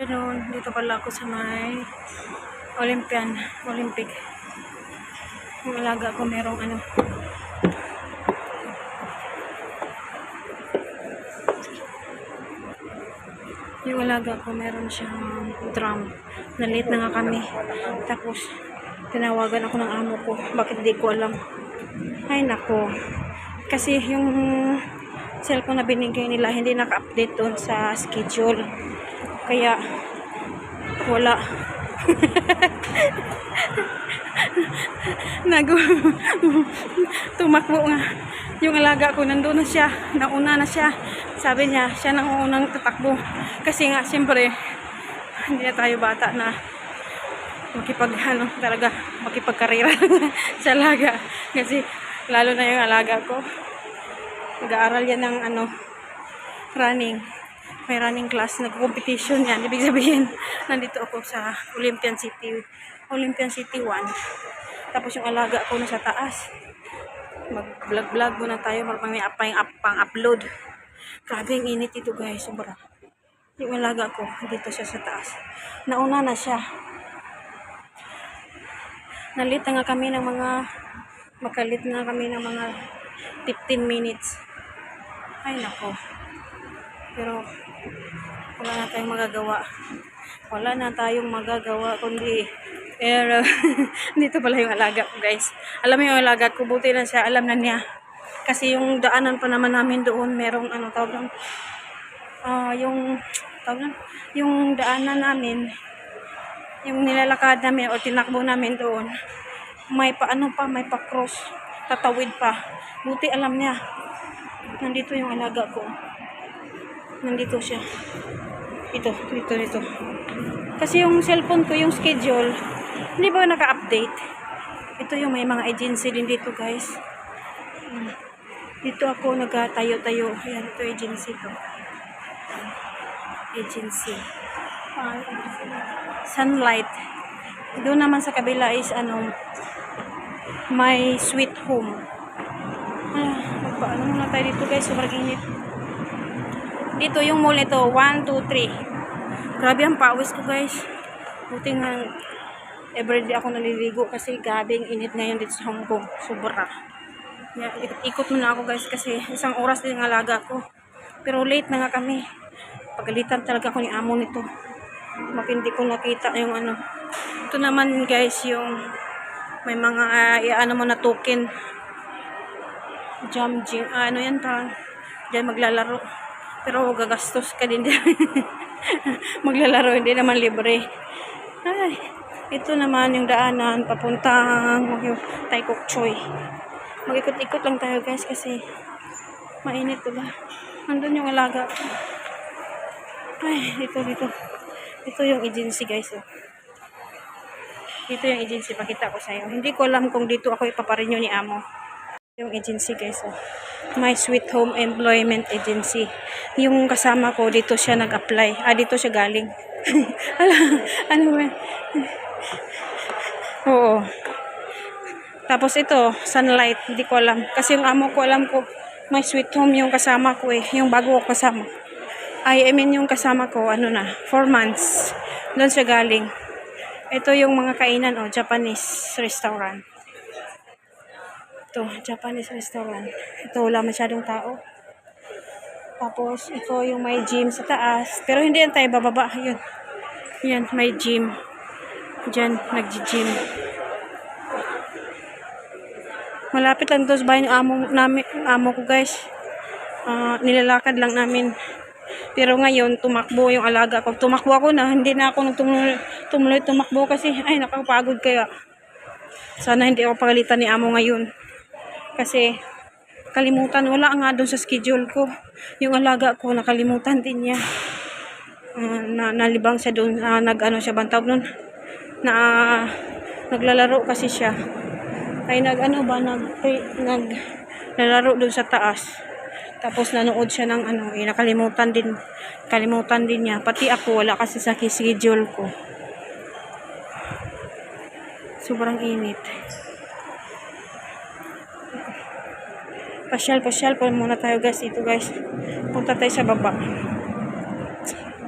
Noon, dito pala ako sa may Olympian, Olympic. Yung alaga ko merong ano. Yung alaga ko meron siyang drum. Nalit na nga kami. Tapos, tinawagan ako ng amo ko. Bakit di ko alam. Ay nako. Kasi yung cellphone na binigay nila hindi naka-update doon sa schedule. Kaya wala. Nago tumakbo nga. Yung alaga ko nandun na siya. Nauna na siya. Sabi niya, siya nang unang tatakbo. Kasi nga, siyempre, hindi na tayo bata na makipag, ano, talaga, makipagkarira sa alaga. Kasi, lalo na yung alaga ko. Nag-aaral yan ng, ano, running. May running class, nag-competition yan. Ibig sabihin, nandito ako sa Olympian City, Olympian City 1. Tapos yung alaga ko nasa taas. Mag-vlog-vlog muna tayo, mag may pang, pang upload. Grabe ang init ito guys, sobra. Yung alaga ko, dito siya sa taas. Nauna na siya. Nalit na nga kami ng mga, makalit na kami ng mga 15 minutes. Ay nako. Pero, wala na tayong magagawa. Wala na tayong magagawa kundi pero dito pala yung alaga ko guys. Alam mo yung alaga ko, buti na siya, alam na niya. Kasi yung daanan pa naman namin doon, merong ano tawag doon, ah yung tawag doon, yung daanan namin, yung nilalakad namin o tinakbo namin doon, may pa ano pa, may pa cross, tatawid pa. Buti alam niya. Nandito yung alaga ko. Nandito siya. Ito, dito, dito. Kasi yung cellphone ko, yung schedule, hindi ba naka-update? Ito yung may mga agency din dito, guys. Dito ako nagtayo-tayo. Ayan, ito agency to. Agency. Sunlight. Doon naman sa kabila is ano, may sweet home. Ah, magpaano muna tayo dito guys, sobrang init. Dito yung mall ito, 1, 2, 3. Grabe ang pawis ko guys. Buti nga everyday ako naliligo kasi grabe ang init ngayon dito sa Hong Kong. Sobra. Yeah, ikot muna ako guys kasi isang oras din ang alaga ko. Pero late na nga kami. Pagalitan talaga ako ni amo nito. Bakit hindi ko nakita yung ano. Ito naman guys yung may mga uh, ano mo na token. Jam gym. Ah, ano yan ta? Diyan maglalaro. Pero gagastos ka din dyan. maglalaro, hindi naman libre. Ay, ito naman yung daanan papuntang Tai Kok Choy. Mag-ikot-ikot lang tayo guys kasi mainit diba? Nandun yung alaga. Ay, dito, dito. Ito yung agency guys. Oh. Dito yung agency, pakita ko sa'yo. Hindi ko alam kung dito ako ipaparinyo ni Amo. Yung agency guys. Oh. My Sweet Home Employment Agency. Yung kasama ko, dito siya nag-apply. Ah, dito siya galing. ano, ba? Oo. Tapos ito, sunlight, hindi ko alam. Kasi yung amo ko, alam ko, my sweet home yung kasama ko eh. Yung bago ko kasama. Ay, I mean yung kasama ko, ano na, 4 months. Doon siya galing. Ito yung mga kainan, oh, Japanese restaurant. Ito, Japanese restaurant. Ito, wala masyadong tao. Tapos, ito yung may gym sa taas. Pero hindi yan tayo bababa. Yun. Yan, may gym. Diyan, nag-gym. Malapit lang doon sa bahay ng amo, namin, amo ko guys. Ah, nilalakad lang namin. Pero ngayon, tumakbo yung alaga ko. Tumakbo ako na, hindi na ako tumuloy, tumuloy tumakbo kasi, ay, nakapagod kaya. Sana hindi ako pagalitan ni amo ngayon. Kasi, kalimutan, wala nga doon sa schedule ko. Yung alaga ko, nakalimutan din niya. Ah, na, nalibang siya doon, ah, nag-ano siya, bantawag nun, na ah, naglalaro kasi siya. Ay nag-ano ba, nag, nag, naglalaro doon sa taas. Tapos nanood siya ng ano, eh, nakalimutan din, kalimutan din niya. Pati ako, wala kasi sa schedule ko. Sobrang init. Pasyal, pasyal po muna tayo guys. Ito guys. Punta tayo sa baba.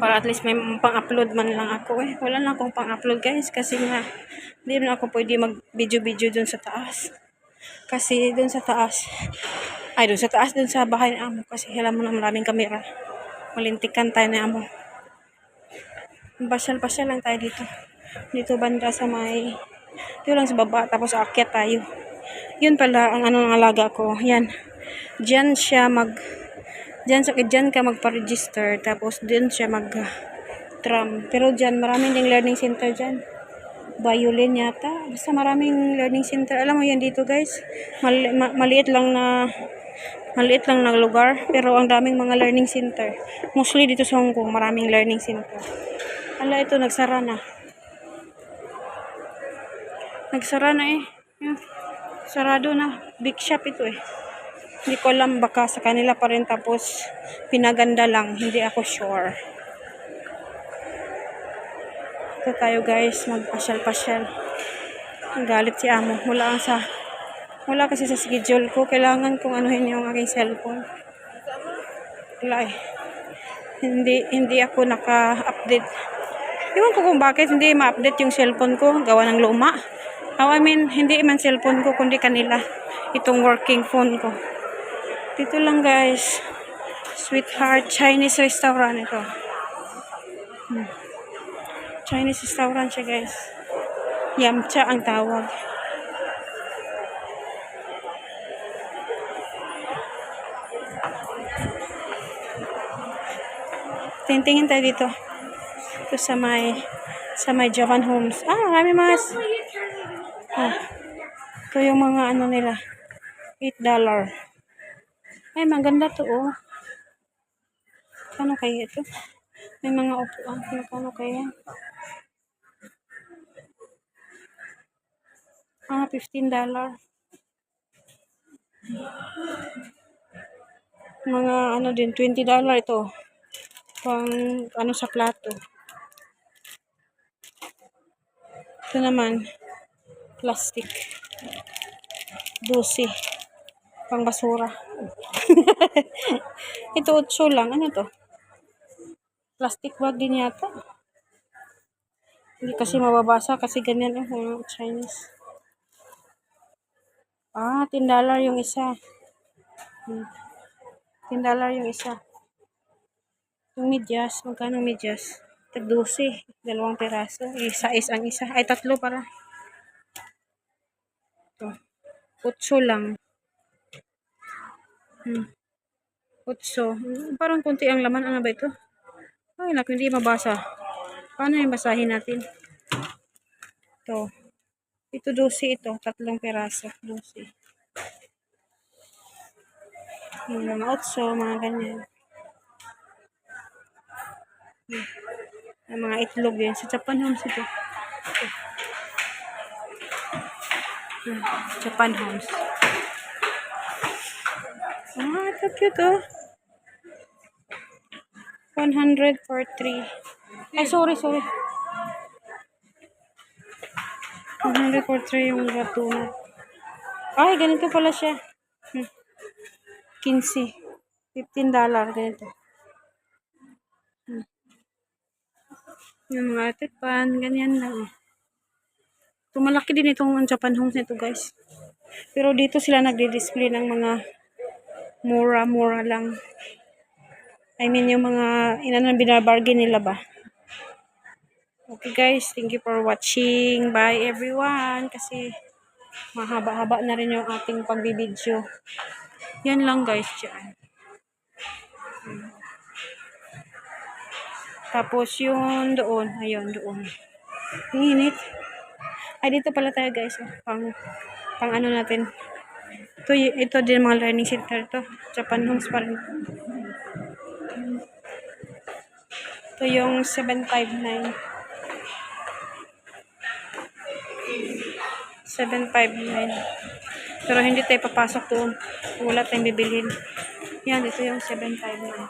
Para at least may pang-upload man lang ako eh. Wala na akong pang-upload guys kasi nga hindi na ako pwede mag-video-video dun sa taas. Kasi dun sa taas, ay dun sa taas, dun sa bahay ni Amo. Kasi alam mo na maraming kamera. Malintikan tayo ni Amo. Pasyal-pasyal lang tayo dito. Dito banda sa may, dito lang sa baba. Tapos aakyat tayo. Yun pala ang ano ng alaga ko. Yan. Diyan siya mag, diyan, sa, diyan ka magpa-register. Tapos diyan siya mag uh, tram. Pero diyan, maraming ding learning center diyan. Violin yata. Basta maraming learning center. Alam mo yan dito guys. Mali, ma- maliit lang na maliit lang na lugar. Pero ang daming mga learning center. Mostly dito sa Hong Kong, maraming learning center. Ala, ito, nagsara na. Nagsara na eh. Sarado na. Big shop ito eh. Hindi ko alam baka sa kanila pa rin tapos pinaganda lang. Hindi ako sure. Ito tayo guys, magpasyal-pasyal. Ang galit si amo. Wala ang sa wala kasi sa schedule ko. Kailangan kong anuhin yung aking cellphone. Wala eh. Hindi, hindi ako naka-update. Iwan ko kung bakit hindi ma-update yung cellphone ko. Gawa ng luma. Oh, I mean, hindi man cellphone ko, kundi kanila. Itong working phone ko. Dito lang guys. Sweetheart Chinese restaurant ito. Hmm. Chinese restaurant siya guys. Yamcha ang tawag. Tingtingin tayo dito. Ito sa may sa may Japan Homes. Ah, marami mas. Ah. Ito yung mga ano nila. 8 dollar. Ay, maganda to oh. Kano kaya ito? May mga upuan. Kano kaya? Ah, 15 dollar. Mga ano din, 20 dollar ito. Pang ano sa plato. Ito naman, plastic. 12. Pang basura. ito 8 lang. Ano to? Plastic bag din yata. Hindi kasi mababasa kasi ganyan eh, mga Chinese. Ah, 10 dollar yung isa. Hmm. 10 dollar yung isa. Yung medyas, magkano medyas? Tag 12, dalawang peraso. Isa is ang isa. Ay, tatlo para. Ito. 8 lang. Hmm. 8. Hmm, Parang konti ang laman. Ano ba ito? Ay, naku, hindi mabasa. Paano yung basahin natin? Ito. Ito 12 ito. Tatlong peraso. 12. Yung mga 8, mga ganyan. Yung mga itlog yan. Sa Japan Homes ito. ito. Hmm. Japan Homes. Ito cute oh. 100 for 3. Ay, sorry, sorry. 100 for 3 yung gatuna. Ay, ganito pala siya. Hmm. 15. 15 dollar. Ganito. Hmm. Yung mga tipan, ganyan lang. Tumalaki din itong Japan homes nito guys. Pero dito sila nagdi-display ng mga mura-mura lang. I mean yung mga inanong binabargain nila ba. Okay guys, thank you for watching. Bye everyone. Kasi mahaba-haba na rin yung ating pagbibideo. Yan lang guys dyan. Tapos yung doon, ayun doon. Ang init. Ay dito pala tayo guys. oh. Pang pang ano natin. Ito, ito din mga learning center to. Japan Homes pa rin. Ito yung 759. 759. Pero hindi tayo papasok doon. Wala tayong bibilhin. Yan, ito yung 759.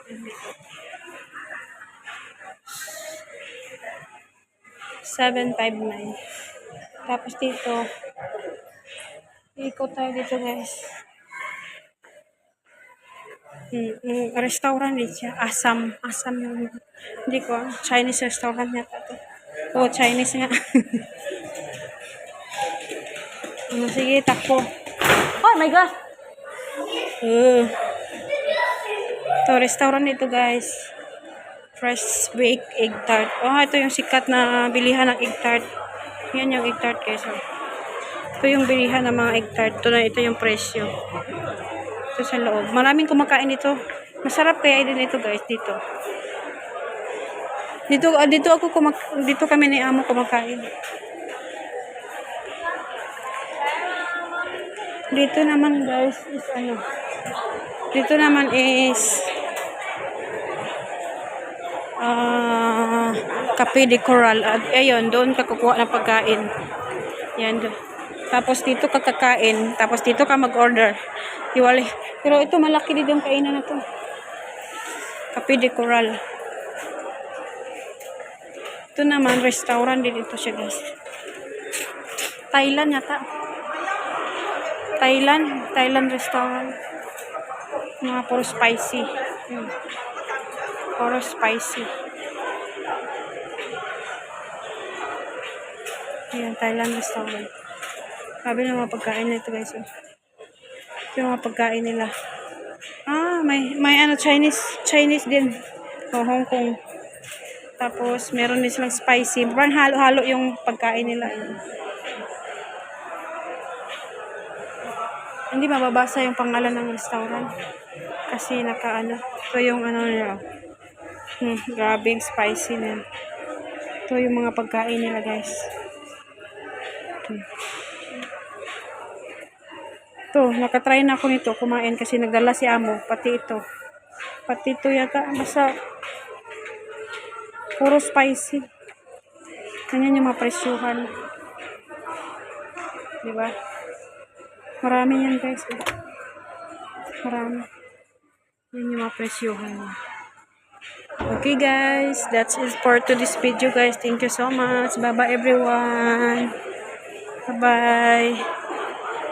Seven five nine. Tapos dito, ikot tayo dito guys. Mm, mm, restaurant din siya. Asam. Asam yung... Hindi ko. Chinese restaurant yata to. Oo, Chinese nga. Mm, sige, takpo. Oh my God! Uh. Ito, restaurant ito guys. Fresh baked egg tart. Oh, ito yung sikat na bilihan ng egg tart. Yan yung egg tart guys. oh. Ito yung bilihan ng mga egg tart. Ito na ito yung presyo. Ito sa loob. Maraming kumakain dito. Masarap kaya din ito guys dito. Dito ah, dito ako kumak dito kami ni Amo kumakain. Dito naman guys is ano. Dito naman is ah Cafe de Coral. At ayun, doon ka kukuha ng pagkain. Yan. do- Tapos dito ka kakain. Tapos dito ka mag-order. Iwali. Pero ito malaki din yung kainan na to. Cafe de Coral. Ito naman, restaurant din ito siya guys. Thailand yata. Thailand. Thailand restaurant. Mga puro spicy. Hmm. Puro spicy. Ayan, Thailand restaurant. Sabi ng mga pagkain nito guys. oh. Yung mga pagkain nila. Ah, may, may ano, Chinese, Chinese din. O, Hong Kong. Tapos, meron din silang spicy. Parang halo-halo yung pagkain nila. Hindi mababasa yung pangalan ng restaurant. Kasi naka ano, ito yung ano nila. Hmm, grabe yung spicy na. Ito yung mga pagkain nila guys. Ito. Ito, nakatry na ako nito kumain kasi nagdala si Amo. Pati ito. Pati ito yata. Basta puro spicy. Ganyan yung mga presyuhan. Diba? Marami yan guys. Marami. Yan yung mga presyuhan niya. Okay guys, that's it for today's video guys. Thank you so much. Bye bye everyone. Bye bye.